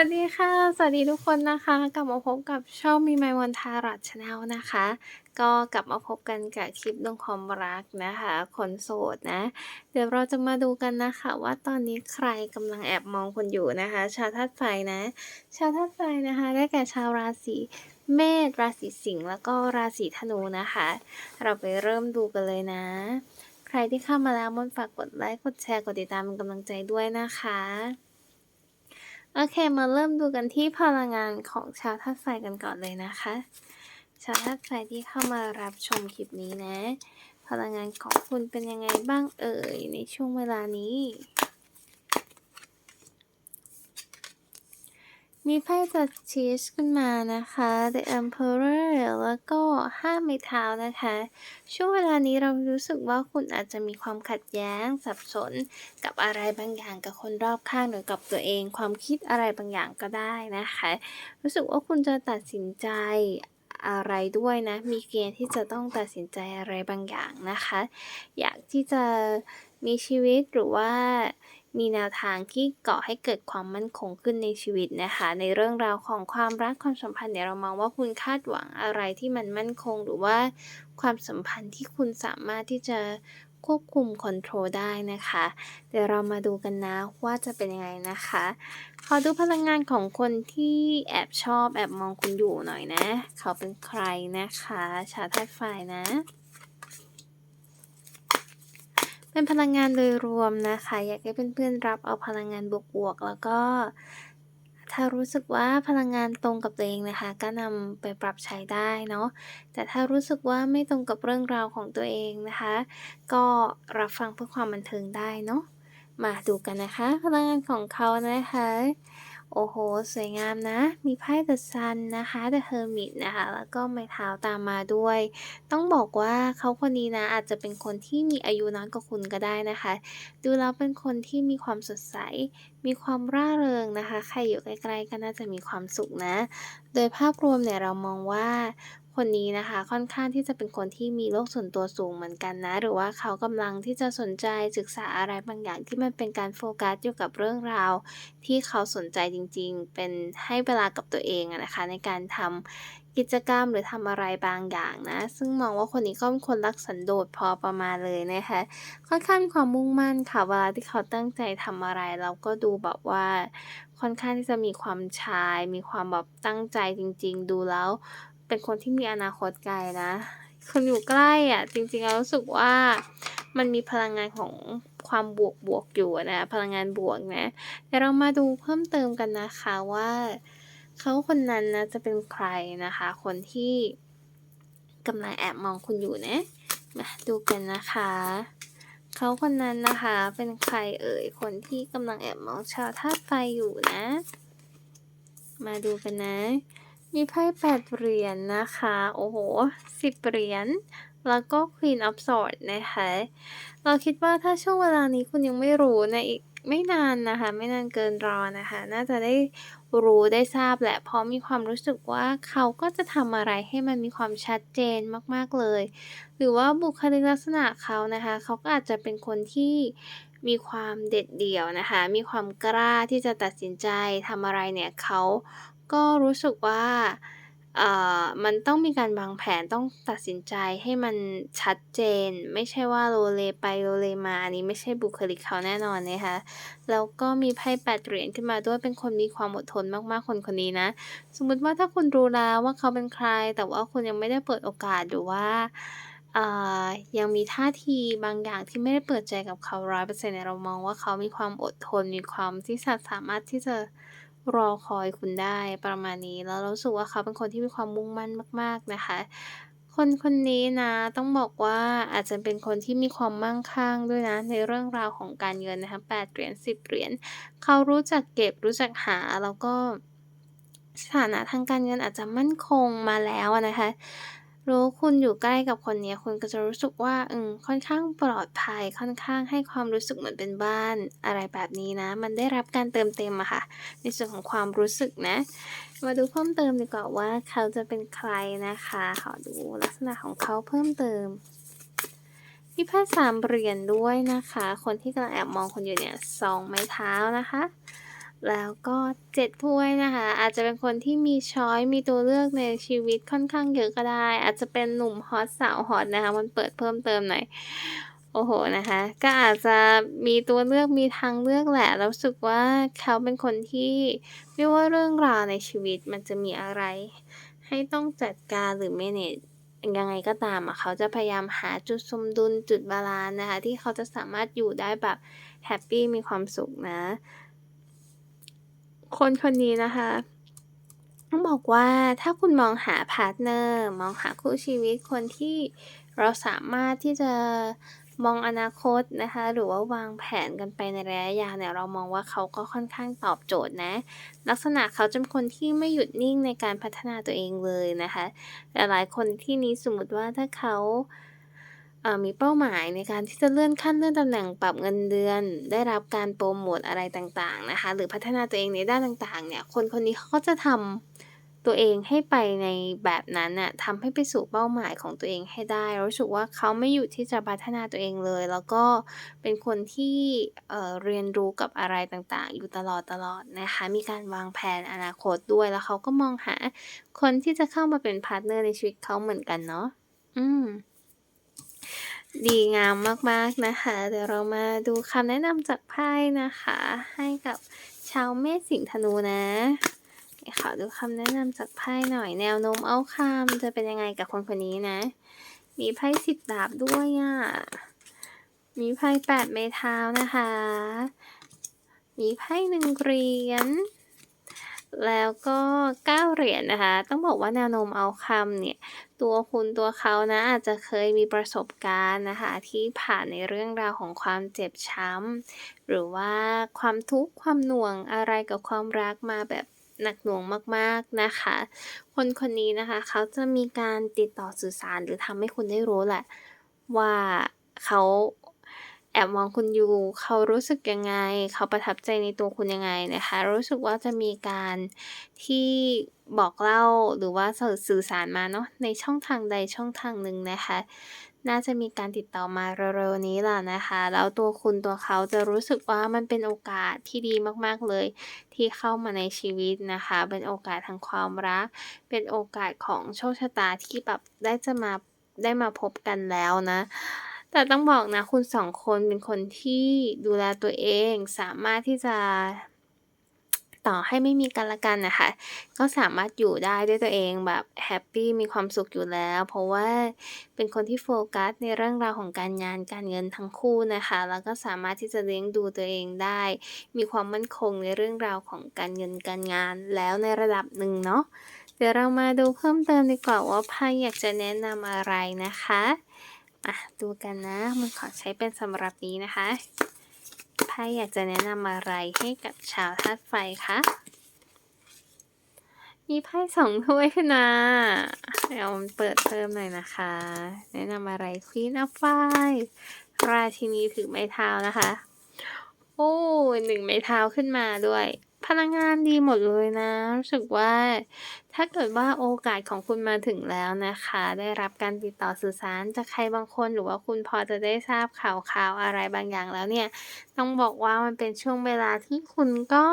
วัสดีค่ะ สวัสดีทุกคนนะคะ กลับมาพบกับช่องมีไมวันทารัตชาแนลนะคะ ก็กลับมาพบกันกับคลิปดวงความรักนะคะคนโสดนะ เดี๋ยวเราจะมาดูกันนะคะว่าตอนนี้ใครกำลังแอบมองคุณอยู่นะคะ ชาวธาตุไฟนะ ชาวธาตุไฟนะคะ ได้แก่ชาวราศีเมษราศีสิงห์แล้วก็ราศีธนูนะคะ เราไปเริ่มดูกันเลยนะ ใครที่เข้ามาแล้วมนฝากกดไลค์กดแชร์กดติดตามเป็นกำลังใจด้วยนะคะ โอเค มาเริ่มดูกันที่พลังงานของชาวธาตุไฟกันก่อนเลยนะคะ ชาวธาตุไฟที่เข้ามารับชมคลิปนี้นะ พลังงานของคุณเป็นยังไงบ้างเอ่ยในช่วงเวลานี้ มีไพ่จัดชีสขึ้นมานะคะ The Emperor แล้วก็ห้าไม้เท้านะคะ ช่วงเวลานี้เรารู้สึกว่าคุณอาจจะมีความขัดแย้งสับสน กับอะไรบางอย่างกับคนรอบข้างหรือกับตัวเอง ความคิดอะไรบางอย่างก็ได้นะคะ รู้สึกว่าคุณจะตัดสินใจอะไรด้วยนะ มีเกณฑ์ที่จะต้องตัดสินใจอะไรบางอย่างนะคะ อยากที่จะมีชีวิตหรือว่า มีแนวทางที่ก่อให้เกิดความมั่นคงขึ้นในชีวิตนะคะ ในเรื่องราวของความรักความสัมพันธ์เนี่ยเรามองว่าคุณคาดหวังอะไรที่มันมั่นคง หรือว่าความสัมพันธ์ที่คุณสามารถที่จะควบคุมคอนโทรลได้นะคะ เดี๋ยวเรามาดูกันนะว่าจะเป็นยังไงนะคะ ขอดูพลังงานของคนที่แอบชอบแอบมองคุณอยู่หน่อยนะ เขาเป็นใครนะคะ ชาวธาตุไฟนะ เป็นพลังงานโดยรวมนะคะ อยากให้เพื่อนๆรับเอาพลังงานบวกๆแล้วก็ ถ้ารู้สึกว่าพลังงานตรงกับตัวเองนะคะ ก็นำไปปรับใช้ได้เนาะแต่ถ้ารู้สึกว่าไม่ตรงกับเรื่องราวของตัวเองนะคะ ก็รับฟังเพื่อความบันเทิงได้เนาะมาดูกันนะคะ พลังงานของเขานะคะ โอ้โห สวยงามนะ มีไพ่ The Sun นะคะ The Hermit นะคะ แล้วก็ไม้เท้าตามมาด้วย ต้องบอกว่าเขาคนนี้นะ อาจจะเป็นคนที่มีอายุน้อยกว่าคุณก็ได้นะคะ ดูแล้วเป็นคนที่มีความสดใส มีความร่าเริงนะคะ ใครอยู่ใกล้ๆก็น่าจะมีความสุขนะ โดยภาพรวมเนี่ยเรามองว่า คนนี้นะคะค่อนข้างที่จะเป็นคนที่มีโลกส่วนตัวสูงเหมือนกันนะ หรือว่าเขากำลังที่จะสนใจศึกษาอะไรบางอย่างที่มันเป็นการโฟกัสอยู่กับเรื่องราว ที่เขาสนใจจริงๆ เป็นให้เวลากับตัวเองนะคะ ในการทำกิจกรรมหรือทำอะไรบางอย่างนะ ซึ่งมองว่าคนนี้ก็เป็นคนรักสันโดษพอประมาณเลยนะคะ ค่อนข้างมีความมุ่งมั่นค่ะเวลาที่เขาตั้งใจทำอะไรเราก็ดูแบบว่าค่อนข้างที่จะมีความชาย มีความแบบตั้งใจจริง ๆ ดูแล้ว เป็นคนที่มีอนาคตไกลนะคนอยู่ใกล้อะจริงๆเรารู้สึกว่ามันมีพลังงานของความบวกบวกอยู่นะ พลังงานบวกนะเดี๋ยวเรามาดูเพิ่มเติมกันนะคะว่าเขาคนนั้นนะจะเป็นใครนะคะ คนที่กำลังแอบมองคุณอยู่นะมาดูกันนะคะเขาคนนั้นนะคะ เป็นใครเอ่ยคนที่กำลังแอบมองชาวธาตุไฟอยู่นะ มาดูกันนะ มีไพ่แปดเหรียญนะคะ โอ้โหสิบเหรียญ แล้วก็ Queen of Swords นะคะ เราคิดว่าถ้าช่วงเวลานี้คุณยังไม่รู้ในอีกไม่นานนะคะ ไม่นานเกินรอนะคะ น่าจะได้รู้ได้ทราบแหละ เพราะมีความรู้สึกว่าเขาก็จะทำอะไรให้มันมีความชัดเจนมากๆเลย หรือว่าบุคลิกลักษณะเขานะคะ เขาก็อาจจะเป็นคนที่มีความเด็ดเดี่ยวนะคะ มีความกล้าที่จะตัดสินใจทำอะไรเนี่ยเขา ก็รู้สึกว่า เอ่อ มันต้องมีการวางแผน ต้องตัดสินใจให้มันชัดเจน ไม่ใช่ว่าโลเลไปโลเลมา อันนี้ไม่ใช่บุคลิกเขาแน่นอนนะคะ แล้วก็มีไพ่แปดเหรียญขึ้นมาด้วยเป็นคนมีความอดทนมากๆ คนคนนี้นะ สมมุติว่าถ้าคุณรู้แล้วว่าเขาเป็นใคร แต่ว่าคุณยังไม่ได้เปิดโอกาสหรือว่าอ่ายังมีท่าทีบางอย่างที่ไม่ได้เปิดใจกับเขาร้อยเปอร์เซ็นต์เนี่ยเรามองว่าเขามีความอดทน มีความที่สามารถที่จะ รอคอยคุณได้ประมาณนี้ แล้วเราสึกว่าเขาเป็นคนที่มีความมุ่งมั่นมาก ๆ นะคะ คนคนนี้นะต้องบอกว่าอาจจะเป็นคนที่มีความมั่งคั่งด้วยนะในเรื่องราวของการเงินนะคะแปดเหรียญสิบเหรียญเขารู้จักเก็บรู้จักหาแล้วก็สถานะทางการเงินอาจจะมั่นคงมาแล้วนะคะ รู้คุณอยู่ใกล้กับคนเนี้ยคุณก็จะรู้สึกว่าอืมค่อนข้างปลอดภัยค่อนข้างให้ความรู้สึกเหมือนเป็นบ้านอะไรแบบนี้นะ มันได้รับการเติมเต็มอะค่ะ ในส่วนของความรู้สึกนะ มาดูเพิ่มเติมดีกว่าว่าเขาจะเป็นใครนะคะขอดูลักษณะของเขาเพิ่มเติมมีไพ่สามเหรียญด้วยนะคะ คนที่กำลังแอบมองคุณอยู่เนี่ยสองไม้เท้านะคะ แล้วก็7ถ้วยนะคะ อาจจะเป็นคนที่มีช้อยมีตัวเลือกในชีวิตค่อนข้างเยอะก็ได้ อาจจะเป็นหนุ่มฮอตสาวฮอตนะคะ มันเปิดเพิ่มเติมหน่อยโอ้โฮนะคะ ก็อาจจะมีตัวเลือกมีทางเลือกแหละแล้วรู้สึกว่าเขาเป็นคนที่ไม่ว่าเรื่องราวในชีวิตมันจะมีอะไร ให้ต้องจัดการหรือ manage ยังไงก็ตามอะเขาจะพยายามหาจุดสมดุลจุดบาลันซ์นะคะ ที่เขาจะสามารถอยู่ได้แบบแฮปปี้มีความสุขนะ คนคนนี้นะคะ ต้องบอกว่าถ้าคุณมองหาพาร์ตเนอร์มองหาคู่ชีวิตคนที่เราสามารถที่จะมองอนาคตนะคะ หรือว่าวางแผนกันไปในระยะยาวเนี่ยเรามองว่าเขาก็ค่อนข้างตอบโจทย์นะ ลักษณะเขาจะเป็นคนที่ไม่หยุดนิ่งในการพัฒนาตัวเองเลยนะคะหลายๆคนที่นี้สมมติว่าถ้าเขา มีเป้าหมายในการที่จะเลื่อนขั้นเลื่อนตำแหน่งปรับเงินเดือน ได้รับการโพรโมตอะไรต่างๆนะคะ หรือพัฒนาตัวเองในด้านต่างๆ เนี่ย คนคนนี้เขาก็จะทำตัวเองให้ไปในแบบนั้นน่ะทำให้ไปสู่เป้าหมายของตัวเองให้ได้ รู้สึกว่าเขาไม่หยุดที่จะพัฒนาตัวเองเลย แล้วก็เป็นคนที่เเรียนรู้กับอะไรต่างๆ อยู่ตลอดๆนะคะ มีการวางแผนอนาคตด้วย แล้วเขาก็มองหาคนที่จะเข้ามาเป็นพาร์ตเนอร์ในชีวิตเขาเหมือนกันเนาะ อืม ดีงามมากๆนะคะ เดี๋ยวเรามาดูคำแนะนำจากไพ่นะคะ ให้กับชาวเมษสิงห์ธนูนะขอดูคำแนะนำจากไพ่หน่อยแนวโน้ม outcome จะเป็นยังไงกับคนคนนี้นะ มีไพ่10ดาบด้วยอะมีไพ่8ไม้เท้านะคะ มีไพ่1เหรียญ แล้วก็ 9 เหรียญนะคะ ต้องบอกว่าแนวโน้ม outcome เนี่ย ตัวคุณตัวเขานะอาจจะเคยมีประสบการณ์นะคะ ที่ผ่านในเรื่องราวของความเจ็บช้ำหรือว่าความทุกข์ความหน่วงอะไรกับความรักมาแบบหนักหน่วงมากๆนะคะ คนคนนี้นะคะเขาจะมีการติดต่อสื่อสารหรือทำให้คุณได้รู้แหละว่าเขา แอบมองคุณอยู่เขารู้สึกยังไง เขาประทับใจในตัวคุณยังไงนะคะ รู้สึกว่าจะมีการที่บอกเล่าหรือว่าสื่อสารมาเนาะในช่องทางใดช่องทางหนึ่งนะคะ น่าจะมีการติดต่อมาเร็วๆนี้แหละนะคะ แล้วตัวคุณตัวเขาจะรู้สึกว่ามันเป็นโอกาสที่ดีมากๆเลย ที่เข้ามาในชีวิตนะคะ เป็นโอกาสทางความรัก เป็นโอกาสของโชคชะตาที่แบบได้จะมาได้มาพบกันแล้วนะ แต่ต้องบอกนะ คุณ2คนเป็นคนที่ดูแลตัวเองสามารถที่จะต่อให้ไม่มีกันละกันนะคะ ก็สามารถอยู่ได้ด้วยตัวเองแบบแฮปปี้มีความสุขอยู่แล้ว เพราะว่าเป็นคนที่โฟกัสในเรื่องราวของการงานการเงินทั้งคู่นะคะ แล้วก็สามารถที่จะเลี้ยงดูตัวเองได้ มีความมั่นคงในเรื่องราวของการเงินการงานแล้วในระดับหนึ่งเนาะเดี๋ยวเรามาดูเพิ่มเติมดีกว่าว่าไพ่อยากจะแนะนำอะไรนะคะ อะดูกันนะมันขอใช้เป็นสำหรับนี้นะคะไพ่อยากจะแนะนำอะไรให้กับชาวธาตุไฟคะมีไพ่2ถ้วยขึ้นมาเดี๋ยวเปิดเพิ่มหน่อยนะคะ แนะนำอะไร Queen of ไฟราชินีถือไม้เท้านะคะ โอ้1ไม้เท้าขึ้นมาด้วย พลังงานดีหมดเลยนะ รู้สึกว่า ถ้าเกิดว่าโอกาสของคุณมาถึงแล้วนะคะ ได้รับการติดต่อสื่อสารจากใครบางคน หรือว่าคุณพอจะได้ทราบข่าวๆอะไรบางอย่างแล้วเนี่ย ต้องบอกว่ามันเป็นช่วงเวลาที่คุณก็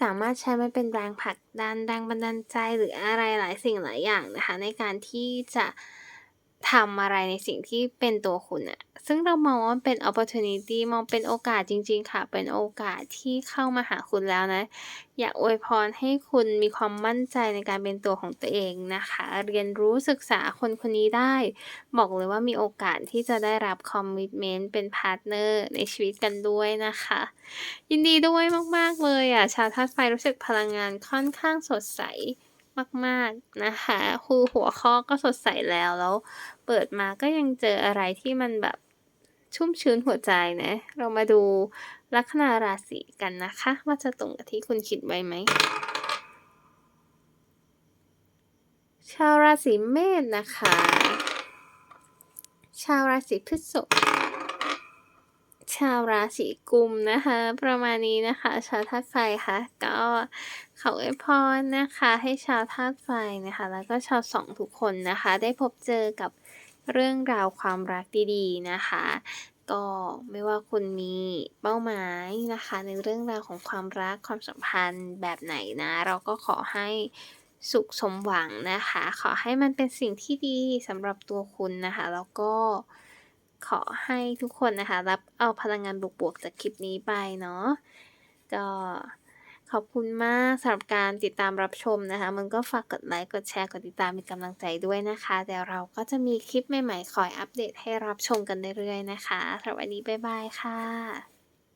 สามารถใช้มันเป็นแรงผลักดันแรงบันดาลใจหรืออะไรหลายสิ่งหลายอย่างนะคะ ในการที่จะ ทำอะไรในสิ่งที่เป็นตัวคุณน่ะซึ่งเรามองว่าเป็น opportunity มองเป็นโอกาสจริง ๆ ค่ะ เป็นโอกาสที่เข้ามาหาคุณแล้วนะ อยากอวยพรให้คุณมีความมั่นใจในการเป็นตัวของตัวเองนะคะ เรียนรู้ศึกษาคนคนนี้ได้ บอกเลยว่ามีโอกาสที่จะได้รับคอมมิตเมนต์เป็นพาร์ตเนอร์ในชีวิตกันด้วยนะคะ ยินดีด้วยมาก ๆ เลยอะชาวธาตุไฟรู้สึกพลังงานค่อนข้างสดใส มาก ๆนะคะคือหัวข้อก็สดใสแล้วแล้ว เปิดมาก็ยังเจออะไรที่มันแบบชุ่มชื้นหัวใจนะ เรามาดูลัคนาราศีกันนะคะ ว่าจะตรงกับที่คุณคิดไว้ไหม?ชาวราศีเมษนะคะ ชาวราศีพฤษภ ชาวราศีกุมนะคะ ประมาณนี้นะคะชาวธาตุไฟคะก็ขออวยพรนะคะ ให้ชาวธาตุไฟนะคะ แล้วก็ชาว2ทุกคนนะคะ ได้พบเจอกับเรื่องราวความรักดีๆนะคะ ก็ไม่ว่าคุณมีเป้าหมายนะคะ ในเรื่องราวของความรักความสัมพันธ์แบบไหนนะ เราก็ขอให้สุขสมหวังนะคะ ขอให้มันเป็นสิ่งที่ดีสำหรับตัวคุณนะคะ แล้วก็ ขอให้ทุกคนนะคะ รับเอาพลังงานบวกๆจากคลิปนี้ไปเนาะก็ขอบคุณมากสำหรับการติดตามรับชมนะคะ มันก็ฝากกดไลค์ กดแชร์ กดติดตามเป็นกำลังใจด้วยนะคะ แต่เราก็จะมีคลิปใหม่ๆ คอยอัปเดตให้รับชมกันเรื่อยๆนะคะสำหรับวันนี้บ๊ายบายค่ะ